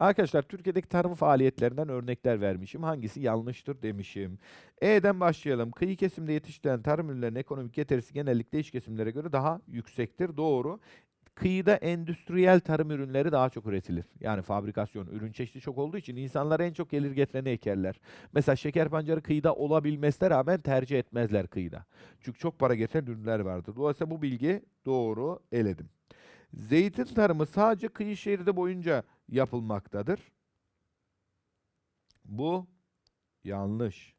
Arkadaşlar Türkiye'deki tarım faaliyetlerinden örnekler vermişim. Hangisi yanlıştır demişim. E'den başlayalım. Kıyı kesimde yetiştirilen tarım ürünlerinin ekonomik getirisi genellikle iç kesimlere göre daha yüksektir. Doğru. Kıyıda endüstriyel tarım ürünleri daha çok üretilir. Yani fabrikasyon, ürün çeşidi çok olduğu için insanlar en çok gelir getireni ekerler. Mesela şeker pancarı kıyıda olabilmesine rağmen tercih etmezler kıyıda. Çünkü çok para getiren ürünler vardır. Dolayısıyla bu bilgi doğru eledim. Zeytin tarımı sadece kıyı şeridi boyunca yapılmaktadır. Bu yanlış.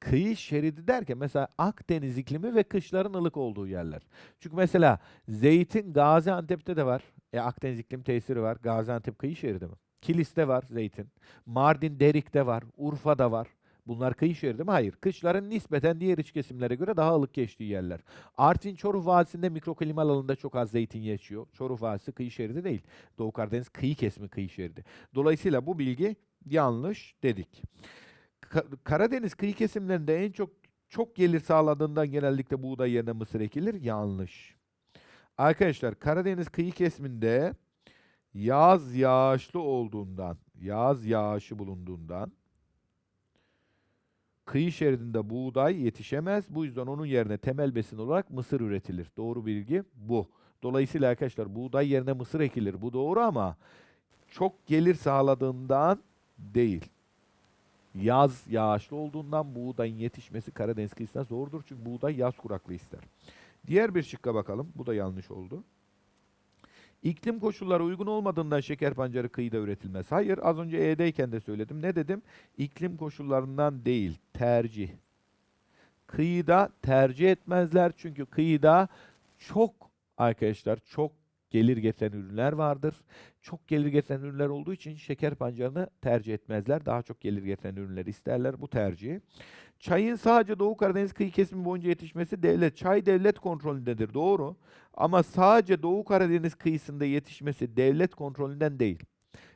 Kıyı şeridi derken mesela Akdeniz iklimi ve kışların ılık olduğu yerler. Çünkü mesela zeytin Gaziantep'te de var. E Akdeniz iklim tesiri var. Gaziantep kıyı şeridi mi? Kilis'te var zeytin. Mardin Derik'te var. Urfa'da var. Bunlar kıyı şeridi mi? Hayır. Kışların nispeten diğer iç kesimlere göre daha ılık geçtiği yerler. Artvin Çoruh Vadisi'nde mikroklima alanında çok az zeytin yetişiyor. Çoruh Vadisi kıyı şeridi değil. Doğu Karadeniz kıyı kesimi kıyı şeridi. Dolayısıyla bu bilgi yanlış dedik. Ka- Karadeniz kıyı kesimlerinde en çok çok gelir sağladığından genellikle buğday yerine mısır ekilir. Yanlış. Arkadaşlar Karadeniz kıyı kesiminde yaz yağışlı olduğundan, yaz yağışı bulunduğundan kıyı şeridinde buğday yetişemez. Bu yüzden onun yerine temel besin olarak mısır üretilir. Doğru bilgi bu. Dolayısıyla arkadaşlar buğday yerine mısır ekilir. Bu doğru ama çok gelir sağladığından değil. Yaz yağışlı olduğundan buğdayın yetişmesi Karadeniz kıyısına zordur. Çünkü buğday yaz kuraklığı ister. Diğer bir şıkka bakalım. Bu da yanlış oldu. İklim koşulları uygun olmadığından şeker pancarı kıyıda üretilmez. Hayır, az önce E'deyken de söyledim. Ne dedim? İklim koşullarından değil, tercih. Kıyıda tercih etmezler çünkü kıyıda çok arkadaşlar çok gelir getiren ürünler vardır. Çok gelir getiren ürünler olduğu için şeker pancarını tercih etmezler. Daha çok gelir getiren ürünleri isterler. Bu tercih. Çayın sadece Doğu Karadeniz kıyı kesimi boyunca yetişmesi devlet, çay devlet kontrolündedir. Doğru. Ama sadece Doğu Karadeniz kıyısında yetişmesi devlet kontrolünden değil.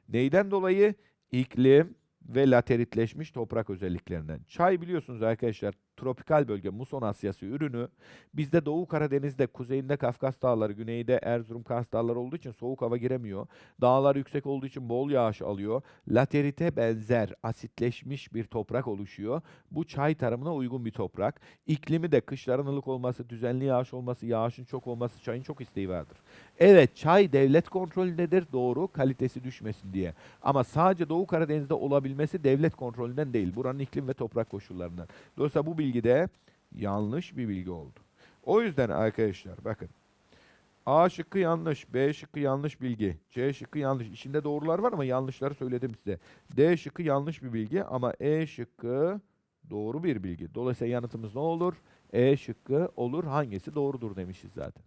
Neyden dolayı? İklim ve lateritleşmiş toprak özelliklerinden. Çay biliyorsunuz arkadaşlar tropikal bölge muson Asyası ürünü. Bizde Doğu Karadeniz'de kuzeyinde Kafkas Dağları, güneyde Erzurum Kars Dağları olduğu için soğuk hava giremiyor. Dağlar yüksek olduğu için bol yağış alıyor. Laterite benzer asitleşmiş bir toprak oluşuyor. Bu çay tarımına uygun bir toprak. İklimi de kışların ılık olması, düzenli yağış olması, yağışın çok olması çayın çok isteği vardır. Evet çay devlet kontrolündedir doğru kalitesi düşmesin diye. Ama sadece Doğu Karadeniz'de olabilmesi devlet kontrolünden değil. Buranın iklim ve toprak koşullarından. Dolayısıyla bu bilgi de yanlış bir bilgi oldu. O yüzden arkadaşlar bakın. A şıkkı yanlış, B şıkkı yanlış bilgi, C şıkkı yanlış. İçinde doğrular var ama yanlışları söyledim size. D şıkkı yanlış bir bilgi ama E şıkkı doğru bir bilgi. Dolayısıyla yanıtımız ne olur? E şıkkı olur. Hangisi doğrudur demişiz zaten.